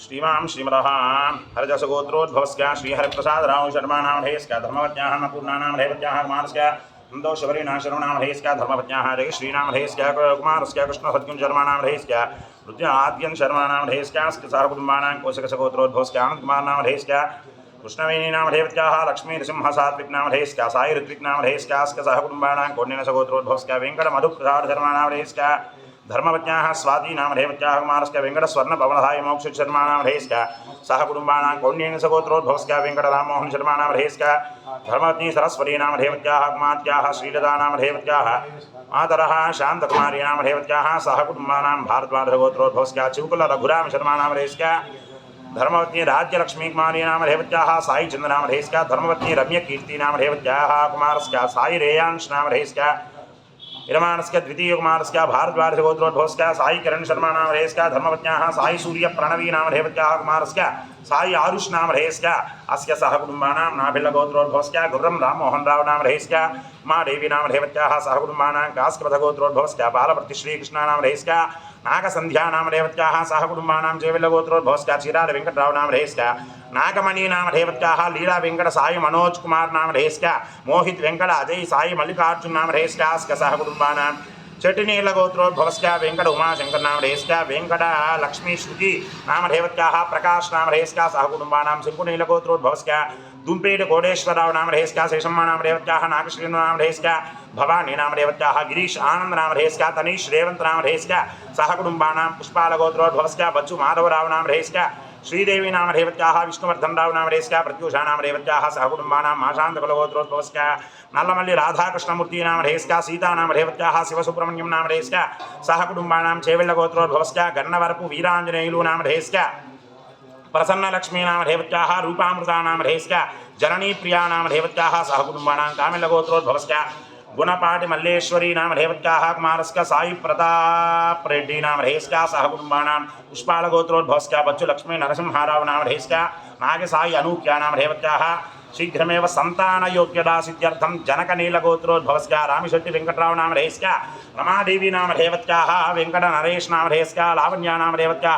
श्रीमां श्रीमदः हरजसगोत्रोद्भवस्य श्रीहरिप्रसादरावशर्माणामढेयस्क धर्मवत्याः पूर्णानां ढेवत्याः मानस्क नन्दोशबरीनाशरणामढेयस्क धर्मवत्याः जयश्रीनामढेयस्क कुमारस्य कृष्णसद्गुणशर्माणामढेयस्क नृत्याद्यन् शर्माणामढेयस्क सारकुटुम्बानां कोशकसगोत्रोद्भवस्क आनन्दकुमारनामढेयस्क कृष्णवेणीनामढेवत्याः लक्ष्मीनृसिंहसात्विकनामढेयस्क सायि ऋत्विकनामढेयस्क सहकुटुम्बानां कोण्यनसगोत्रोद्भवस्क वेङ्कटमधुप्रसादशर्माणामढेयस्क धर्मवज्ञाः स्वादीनां रेवत्याः कुमारस्य वेङ्कटस्वर्णपवनधाय मोक्षशर्माणां रेस्क सह कुटुम्बाणां कौण्येन सगोत्रोद्भवस्य वेङ्कटराममोहन वेङ्कटराममोहनशर्माणां रेस्क धर्मवती सरस्वतीनां रेवत्याः कुमार्त्याः श्रीलतानां रेवत्याः मातरः शान्तकुमारीणां रेवत्याः सह कुटुम्बानां भारद्वाजगोत्रोद्भवस्य चिवकुलरघुरामशर्माणां रेस्क धर्मवती राज्यलक्ष्मीकुमारीणां रेवत्याः सायीचन्द्रनाम रेस्क धर्मवती रम्यकीर्तीनां रेवत्याः कुमारस्य साई सायिरेयांशनाम रेस्क इरमाणस्य द्वितीयकुमारस्य भारद्वाजगोत्रोद्भवस्य सायिकरण शर्मानामधेयस्य धर्मपत्न्याः सायि सूर्यप्रणवीनामधेयपत्याः कुमारस्य सायि आयुष्नामधेयस्य अस्य सह कुटुम्बानां नाभिल्लगोत्रोद्भवस्य, गुर्रं राममोहनरावनामधेयस्य మా దేవీనాం రేవత్యాः సహకుటుంబానాం కాస్కపథగోత్రోద్భవశ్చ బాలప్రతిశ్రీకృష్ణానాం రేశ్చ నాగసంధ్యానాం రేవత్యాः సహకుటుంబానాం జయవిల్లగోత్రోద్భవశ్చ చిరాల వెంకటరావునాం రేశ్చ నాగమణీనామ రేవత్యా లీలా వెంకట సాయి మనోజ్ కుమార్ నామ రేశ్చ మోహిత్ వెంకట అజయ్ సాయి మల్లికార్జున్ నామ రేశ్చాస్క సహకుటుంబానాం చటినీల గోత్రోద్భవస్య వెంకట ఉమాశంకర్ నామ నామరేస్య వెంకట లక్ష్మీ శృతి నామధేవత్యా ప్రకాశ్ నామరేస్య సహకుటుంబానాం శంకునీల గోత్రోద్భవస్య దుంపేట కోటేశ్వరరావు నామరేస్క శేషమ్మ నామరేవత్యాహ నాగశ్రీను నామరేస్క భవానీ నామరేవత్యాహ గిరీష్ ఆనంద్ నామరేస్క తనీష్ రేవంత్ నామరేస్క సహకుటుంబానాం పుష్పాలగోత్రోద్భవస్క బచ్చు మాధవరావు నామరేస్క శ్రీదేవి నామరేవత్యాహ విష్ణువర్ధన్ రావు నామరేస్క ప్రత్యూషా నామరేవత్యాహ సహకుటుంబానాం మాశాంతకులగోత్రోద్భవస్క నల్లమల్లి రాధాకృష్ణమూర్తి నామరేస్క సీతా నామరేవత్యాహ శివసుబ్రహ్మణ్యం నామరేస్క సహకుటుంబానాం చేవెళ్ళగోత్రోద్భవస్క గన్నవరపు వీరాంజనేయులు నామరేస్క प्रसन्न लक्ष्मीनामधेवत्यामृतानामधेश जननी प्रियानामधेवत्या सहकुटुंबा कामिलगोत्रोद्भवश गुणपाठि मल्लेश्वरी नाम देवत्या कुमारस्क साई प्रताप रेड्डी नाम प्रसन्नलक्ष्मीनामधेवत्याः रूपामृतानामधेयश्च जननीप्रियानामधेवत्याः, सहकुटुम्बाणां कामिलगोत्रोद्भवश्च गुणपाटिमल्लेश्वरीनामधेवत्याः कुमारश्च सायुप्रतापरेड्डीनामधेयश्च सहकुटुम्बाणां पुष्पालगोत्रोद्भवश्च बच्चुलक्ष्मीनरसिंहारावनामधेयश्च नागसायि अनूक्यानामधेवत्याः శీఘ్రమే సంతాన యోగ్యదా సిద్ధ్యర్థం జనక నీలగోత్రోద్భవస్క రామిశెట్టి వెంకట్రావు నామ నామధేయస్క రమాదేవి నామ రేవత్యా వెంకట నరేష్ నామ రేస్క లావణ్యా నామ రేవత్యా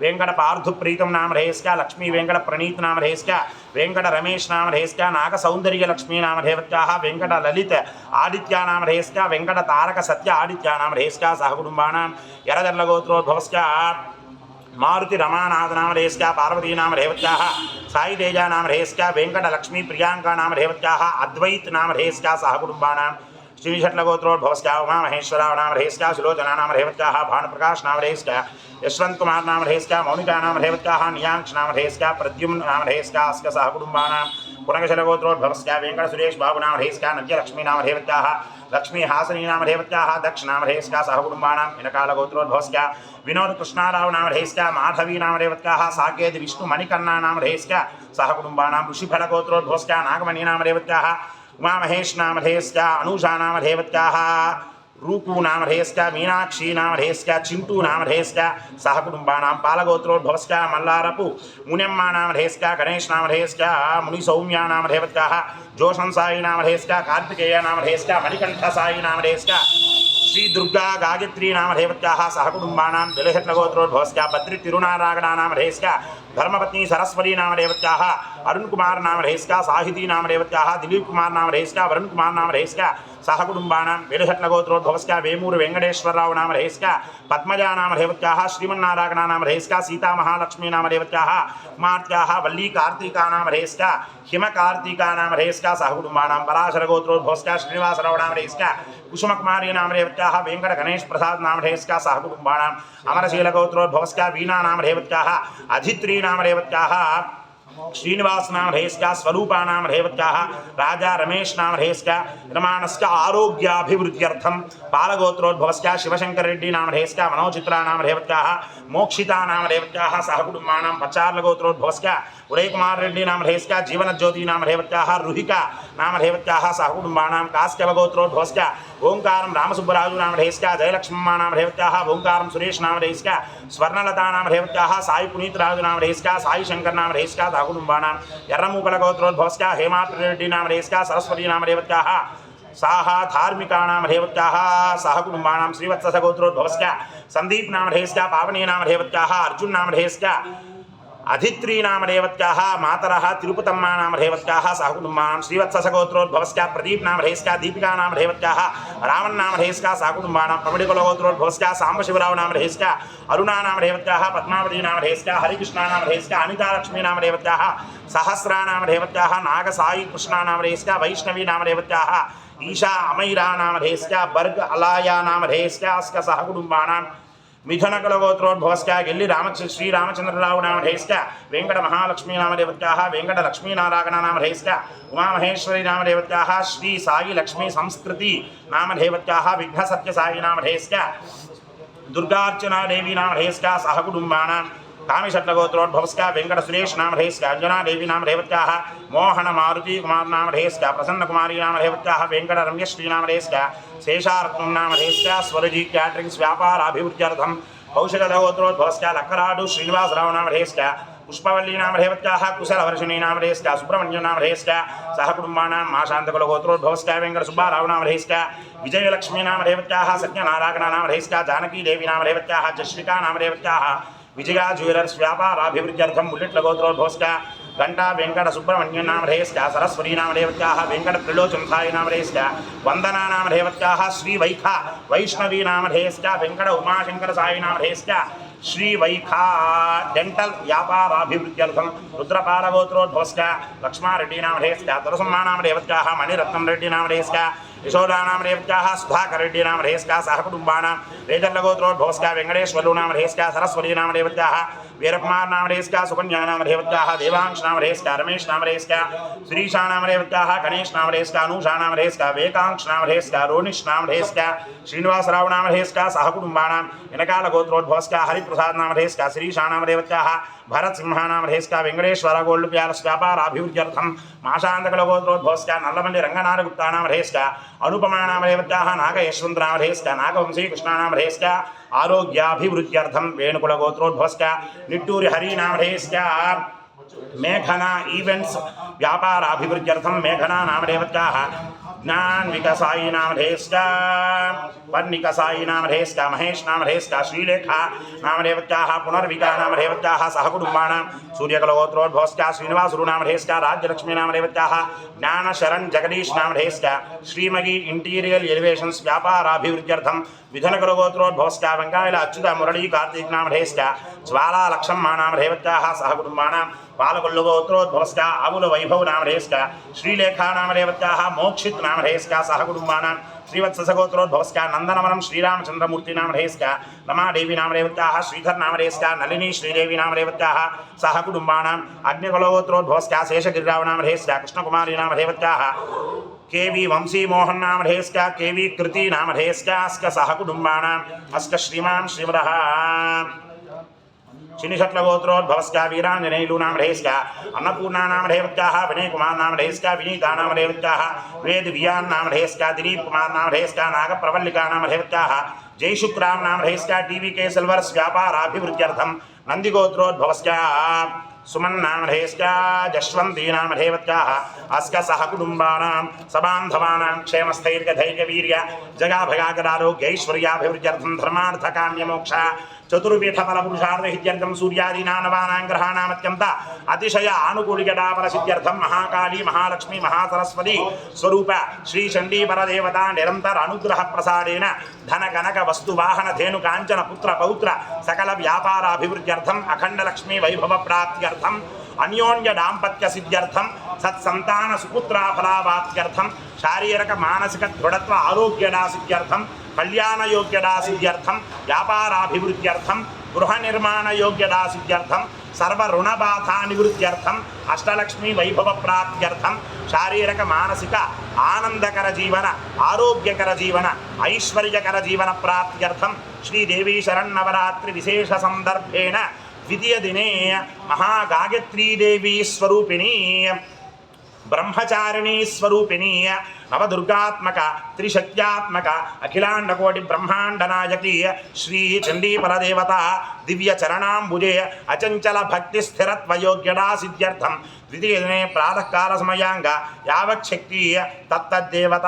వెంకట పార్థు ప్రీతం నామ నామధేయస్క లక్ష్మీ వెంకట ప్రణీత్ నామ నామధేయస్క వెంకట రమేష్ నామ నామధేయస్క నాగ సౌందర్య లక్ష్మీ నామ రేవత్యా వెంకట లలిత్ ఆదిత్య నామధేయస్క వెంకట తారక సత్య ఆదిత్య నామధేయస్క ఎరదర్ల ఎరదల్లగోత్రోద్భవస్క मारुतिरमानाथनाम उमा महेश्वरा नाम रेस्का सुलोचना नाम रेवत्या रेवत्याः अद्वैतनाम नाम रेस्का यशवंत कुमार नाम रेस्का मौनिका नाम रेवत्या, नियांक्ष नाम रेस्का रेवत्याः नाम रेस्का अस्क सह अस्कसहकुटुम्बानां अस्य सहकुटुम्बानां पुनगशलगोत्रोद्भवस्य वेङ्कटसुरेश बाबु नामधेयस्य नद्यलक्ष्मी नामधेयवत्याः लक्ष्मी हासनी नामधेयवत्याः दक्ष नामधेयस्य सहकुटुम्बानां इनकालगोत्रोद्भवस्य विनोद कृष्णाराव नामधेयस्य माधवी రూకు నామధేయస్క మీనాక్షి నామధేయస్క చింటూ నామధేయస్క సహకుటుంబానాం పాలగోత్రోద్భవస్క మల్లారపు మునిమ్మ నామధేయస్క గణేష్ నామధేయస్క ముని సౌమ్య నామధేవత్కా జోషన్ సాయి నామధేయస్క కార్తికేయ నామధేయస్క మణికంఠ సాయి నామధేయస్క శ్రీ దుర్గా గాయత్రీ నామధేవత్యా సహకుటుంబానాం బిలహత్నగోత్రోద్భవస్క భద్రి తిరునారాయణ తిరునారాగణానామధేయస్క ధర్మపత్ని సరస్వతి నామదేవత్యా అరుణ్ కుమార్ నామధేయస్క సాహితీ నామదేవత్యా దిలీప్ కుమార్ నామధేయస్క వరుణ్ కుమార్ నామధేయస్క సహకుటుంబానాం వేలుహట్నగోత్రోద్భవస్క వేమూరు వెంకటేశ్వరరావు నామధేస్క పద్మజానామధేవత్యా శ్రీమన్నారాయణనామధేస్క సీతామహాలక్ష్మీనామధేవత్యా కుమార్త్యా వల్లీ కార్తీకానామధేస్క హిమ కార్తీకానామధేస్క సహకుటుంబానాం పరాశరగోత్రోద్భవస్క శ్రీనివాసరావునామధేస్క కుసుమకుమారీనామధేవత్యా వెంకట గణేష్ ప్రసాద్ నామధేస్క సహకుటుంబానాం అమరశీలగోత్రోద్భవస్క వీణానామధేవత్యా అధిత్రీనామధేవత్యా श्रीनिवास नाम रहेश का स्वरूप नाम रेवत्या राजा रमेश नाम रहेश का रमानस का आरोग्याभिवृद्ध्यर्थम बालगोत्रोद्भवस्या शिवशंकर रेड्डी नाम रहेश का मनोचित्रा नाम रेवत्या मोक्षिता नाम रेवत्या सहकुटुंबाणाम का उदय कुमार रेड्डी नाम रहेश का जीवन ज्योति नाम रेवत्या रुहिका नामधेवत्याः सहकुटुम्बाणां काश्यवगोत्रोध्वश्च ओङ्कारं रामसुब्बराजु नामधेयश्च, जयलक्ष्मम्मा नामधेवत्याः ओङ्कारं सुरेश नामधेयश्च, स्वर्णलता नामधेवत्याः सायि पुनीतराजु नामधेयश्च सायि शङ्कर नामधेयश्च, सहकुटुम्बाणां यर्रमूकलगोत्रोध्वश्च हेमाद्रिरेड्डी नामधेयश्च, सरस्वती नामधेवत्याः साः धार्मिकाणां रेवत्याः सहकुटुम्बाणां श्रीवत्ससगोत्रोद्भवश्च सन्दीपनामधेयश्च पावनीनामधेयवत्याः अर्जुननामधेयश्च అధిత్రీ నామ దేవత్యాः మాతరः తిరుపతమ్మ నామ దేవత్యాः సహ కుటుంబానాం శ్రీవత్సస గోత్రోద్భవస్య ప్రదీప్ నామ దేవస్య దీపికా నామ దేవత్యాः రామన్ నామ దేవస్య సాంబశివరావు నామ అరుణా నామ పద్మావతి నామ హరికృష్ణ నామ దేవస్య అనితా సహస్రా నామ నాగసాయి కృష్ణ నామ దేవస్య వైష్ణవి ఈశా అమైరా నామ బర్గ్ అలాయా నామ అస్క సహ కుటుంబానాం మిథునకులగోత్రోద్భవస్య గిల్లి రామచ శ్రీరామచంద్రరావు నామధేస్య వెంకట మహాలక్ష్మీ నామదేవత్యాः వెంకట లక్ష్మీనారాయణ నామధేస్య ఉమామహేశ్వరి నామదేవత్యాः శ్రీ సాయి లక్ష్మీ సంస్కృతి నామదేవత్యాः విఘ్న సత్య సాయి నామధేస్య దుర్గార్చనా దేవి నామధేస్య సహ कामिशत्रगोत्रोद्भवस्का वेंकट सुरेश नाम रहेस्का अंजना देवी नाम रेवत्या, मोहन मारुति कुमार नाम रहेस्का प्रसन्न कुमारी नाम रेवत्या वेंकट रम्यश्री नाम रहेस्का शेषारत्न नाम रहेस्का स्वरजी कैटरिंग्स व्यापार अभिवृद्ध्यर्थम कौशिकगोत्रोद्भवस्का लक्कराडु श्रीनिवास राव नाम रहेस्का पुष्पवल्ली नाम रेवत्या, कुशलवर्षिणी नाम रहेस्का सुब्रमण्य नाम रहेस्का माशांत माशान्तकुलगोत्रोद्भवस्का वेंकट सुब्बाराव नाम रहेस्का विजयलक्ष्मी नाम रेवत्या, सत्यनारायण नाम रहेस्का जानकी देवी नाम रेवत्या, जश्विका नाम रेवत्या వందనా జ్యువెలర్స్ వ్యాపారాభివృద్ధ్యర్థం వైఖ వైష్ణవీ నామధేయస్క వెంకట ఉమాశంకర సాయి నామధేయస్క శ్రీ వైఖా డెంటల్ వ్యాపారాభివృద్ధ్యర్థం రుద్రపాలగోత్రోద్భవస్క లక్ష్మారెడ్డి నామధేయస్క తులసమ్మ నామదేవత్యాः మణిరత్నం రెడ్డి నామధేయస్క యశోదా నామదేవత్యాः సుధాకర్ यशोदानां रेवत्याः सह रेस्का सहकुटुम्बानां रेजल्लगोत्रोद्भवस्का वेङ्कटेश्वरूणां, रेस्का सरस्वतीनां रेवत्याः वीरकुमारनाम रेस्का सुकन्यानाम रेवत्याः देवांशनाम रेस्का रमेशनाम रेस्का श्रीशानां रेवत्याः, गणेशनां रेस्का अनूषाणां रेस्का, वेकांशनां रेस्का रोनिशनां रेस्का, श्रीनिवासरावनां रेस्का, सहकुटुम्बानां इनकालगोत्रोद्भवस्का हरिप्रसादनाम रेस्का, श्रीशानां रेवत्याः, भरतसिंहानां रेस्का वेङ्कटेश्वरगोल्डुप्यालस्व्यापाराभिवृद्ध्यर्थं नल्लमल्ली रंगनाथ रङ्गनारगुप्तानां रेस्का వ్యాపారాభివృద్ధ్యర్థం మాషాంతకుల నాగవంశీ కృష్ణ ఆరోగ్యాభివృద్ధ్యర్థం వేణుకులగోత్రోద్భవశ్చ నిట్టూరి హరి నామధేయస్క మేఘనా ఈవెంట్స్ వ్యాపారాభివృద్ధ్యర్థం మేఘనా నామదేవత్యాः జ్ఞాన్విక సాయి నామధేస్క వర్ణిక సాయి నామధేస్క మహేష్ నామధేస్క శ్రీలేఖ నామదేవత్యాः పునర్వికా నామదేవత్యాः సహ కుటుంబానాం సూర్యకలగోత్రోద్భవస్క శ్రీనివాసుడు నామధేస్క రాజ్యలక్ష్మీ నామదేవత్యాः జ్ఞానశరణ్ జగదీష్ నామధేస్క శ్రీమగి ఇంటీరియల్ ఎలివేషన్స్ వ్యాపారాభివృద్ధ్యర్థం విధనకులగోత్రోద్భవస్క వెంకాయల అచ్యుత మురళీ కార్తీక్ నామధేస్క జ్వాలా లక్షమ్మ నామదేవత్యాः సహ కుటుంబానాం పాలకొల్లుగోత్రోద్భవస్క ఆవుల వైభవ్ నామధేస్క శ్రీలేఖా నామదేవత్యాः మోక్షిత్ నామధేస్క సహ కుటుంబానాం శ్రీవత్ససగోత్రోద్భవస్క నందనవనం శ్రీరామచంద్రమూర్తి నామధేస్క రమాదేవి నామదేవత్యాः శ్రీధర్ నామధేస్క నళిని శ్రీదేవి నామదేవత్యాः సహ కుటుంబానాం అగ్నికులగోత్రోద్భవస్క శేషగిరిరావు నామధేస్క కృష్ణకుమారి నామదేవత్యాः కేవి వంశీమోహన్ నామధేస్క కేవి కృతి నామధేస్క అస్క సహ కుటుంబానాం అస్క శ్రీమాన్ శ్రీమదः చినిషట్ల గోత్రోద్భవస్క వీరాంజనేయులు నామధేస్క అన్నపూర్ణా నామధేవత్యాः వినయ కుమార్ నామధేస్క వినీతా నామధేవత్యాः వేద్ వియాన్ నామధేస్క దిలీప్ కుమార్ నామధేస్క నాగప్రవల్లికా నామధేవత్యాः జైశుక్రామ్ నామధేస్క టీవీకే సిల్వర్స్ వ్యాపారాభివృద్ధ్యర్థం నందిగోత్రోద్భవస్క సుమన్ నామధేస్క జశ్వంతీ నామధేవత్యాः అస్క సహ కుటుంబానాం సబాంధవానాం క్షేమస్థైర్యధైర్యవీర్య జగాభగాగరారోగ్యైశ్వర్యాభివృద్ధ్యర్థం ధర్మార్థకామ్యమోక్ష చతుర్విధ ఫల పురుషార్థ హిత్యర్థం సూర్యాదీనానవానాం గ్రహాణామత్యంత అతిశయ ఆనుకూలికటాఫల సిద్ధ్యర్థం మహాకాళీ మహాలక్ష్మి మహాసరస్వతి సిద్ధ్యర్థం అన్యోన్య దాంపత్య సిద్ధ్యర్థం సత్సంతాన సుపుత్రాఫలావాప్త్యర్థం శారీరక మానసిక దృఢత్వ ఆరోగ్యడా సిద్ధ్యర్థం కళ్యాణయోగ్యడా సిద్ధ్యర్థం వ్యాపారాభివృద్ధ్యర్థం గృహ నిర్మాణ యోగ్యదా సిద్ధ్యర్థం సర్వ రుణబాధా నివృత్త్యర్థం అష్టలక్ష్మి వైభవ ప్రాప్త్యర్థం శారీరక మానసిక ఆనందకర జీవన ఆరోగ్యకర జీవన ఐశ్వర్యకర జీవన ప్రాప్త్యర్థం శ్రీదేవీ శరన్నవరాత్రి విశేష సందర్భేణ ద్వితీయ దినే మహాగాయత్రీదేవీ స్వరూపిణీ బ్రహ్మచారిణీ స్వరూపిణీ నవదుర్గాత్మక త్రిశక్త్యాత్మక అఖిలాండకోటి బ్రహ్మాండ నాయకి శ్రీ చండీపరదేవత దివ్య చరణాంబుజే అచంచల భక్తి స్థిరత్వయోగ్యడా సిద్ధ్యర్థం ద్వితీయదినే ప్రాతకాల సమయాంగ యావచ్చక్తి తత్తద్దేవత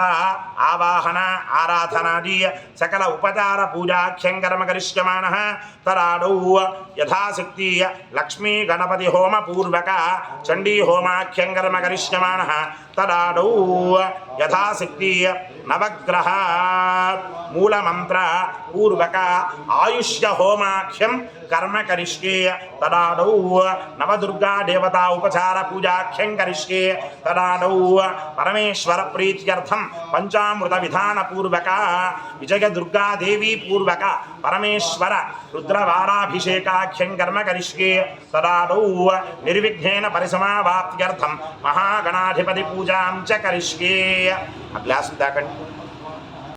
ఆవాహన ఆరాధనాది సకల ఉపచార పూజాఖ్యం కర్మ కరిష్యమాణ తరాడౌ యథాశక్తి లక్ష్మీ గణపతి హోమ పూర్వక చండీ హోమాఖ్యం కర్మ కరిష్యమాణ తరాడౌ 他食สิ నవగ్రహ మూలమంత్ర పూర్వక ఆయుష్య హోమాఖ్యం కర్మ కరిష్యే తదాడౌ నవదుర్గా దేవతా ఉపచార పూజాఖ్యం కరిష్యే తదాడౌ పరమేశ్వర ప్రీత్యర్థం పంచామృత విధాన పూర్వక విజయ దుర్గా దేవీ పూర్వక పరమేశ్వర రుద్రవారాభిషేకాఖ్యం కర్మ కరిష్యే తదాడౌ నిర్విఘ్నేన పరిసమావాప్త్యర్థం మహాగణాధిపతి పూజాం చ కరిష్యే ఆ గ్లాస్ దాకండి